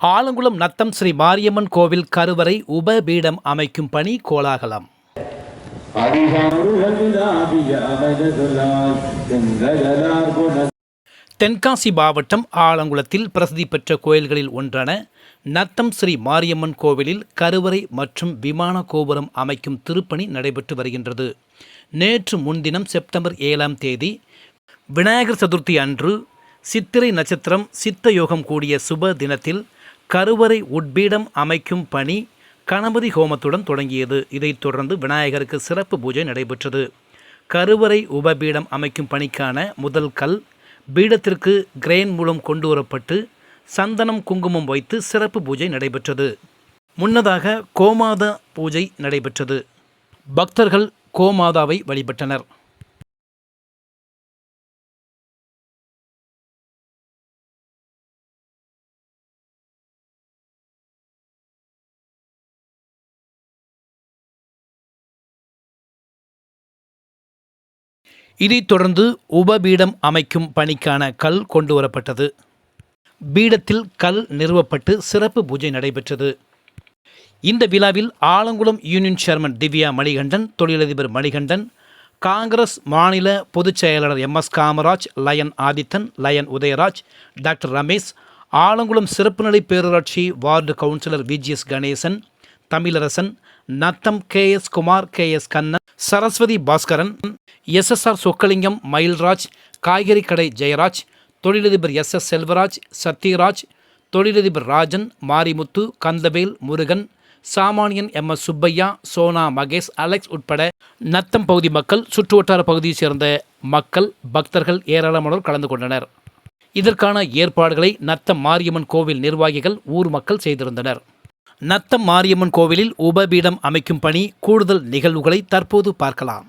ஆலங்குளம் நத்தம் ஸ்ரீ மாரியம்மன் கோவில் கருவறை உபபீடம் அமைக்கும் பணி கோலாகலம். தென்காசி மாவட்டம் ஆலங்குளத்தில் பிரசித்தி பெற்ற கோயில்களில் ஒன்றான நத்தம் ஸ்ரீ மாரியம்மன் கோவிலில் கருவறை மற்றும் விமான கோபுரம் அமைக்கும் திருப்பணி நடைபெற்று வருகின்றது. நேற்று முன்தினம் செப்டம்பர் ஏழாம் தேதி விநாயகர் சதுர்த்தி அன்று சித்திரை நட்சத்திரம் சித்த யோகம் கூடிய சுப தினத்தில் கருவறை உட்பீடம் அமைக்கும் பணி கணபதி ஹோமத்துடன் தொடங்கியது. இதைத் தொடர்ந்து விநாயகருக்கு சிறப்பு பூஜை நடைபெற்றது. கருவறை உபபீடம் அமைக்கும் பணிக்கான முதல் கல் பீடத்திற்கு கிரெயின் மூலம் கொண்டு வரப்பட்டு சந்தனம் குங்குமம் வைத்து சிறப்பு பூஜை நடைபெற்றது. முன்னதாக கோமாதா பூஜை நடைபெற்றது. பக்தர்கள் கோமாதாவை வழிபட்டனர். இதைத் தொடர்ந்து உபபீடம் அமைக்கும் பணிக்கான கல் கொண்டு வரப்பட்டது பீடத்தில் கல் நிறுவப்பட்டு சிறப்பு பூஜை நடைபெற்றது. இந்த விழாவில் ஆலங்குளம் யூனியன் சேர்மன் திவ்யா மணிகண்டன் தொழிலதிபர் மணிகண்டன் காங்கிரஸ் மாநில பொதுச் செயலாளர் M. S. Kamaraj lion Adithan lion Udayaraj doctor Ramesh Alangulam சிறப்புநிலை பேரூராட்சி ward councillor VGS Ganesan Tamilarasan Natham K S Kumar K S Kannan Saraswathi Baskaran S S R Chokkalingam Mayilraj காய்கறி கடை ஜெயராஜ் தொழிலதிபர் S S Selvaraj Sathyaraj தொழிலதிபர் ராஜன் மாரிமுத்து கந்தவேல் முருகன் சாமானியன் M S Subbaiah Sona Mahesh Alex உட்பட நத்தம் பகுதி மக்கள் சுற்றுவட்டார பகுதியைச் சேர்ந்த மக்கள் பக்தர்கள் ஏராளமானோர் கலந்து கொண்டனர். இதற்கான ஏற்பாடுகளை நத்தம் மாரியம்மன் கோவில் நிர்வாகிகள் ஊர் மக்கள் செய்திருந்தனர். நத்தம் மாரியம்மன் கோவிலில் உபபீடம் அமைக்கும் பணி கூடுதல் நிகழ்வுகளை தற்போது பார்க்கலாம்.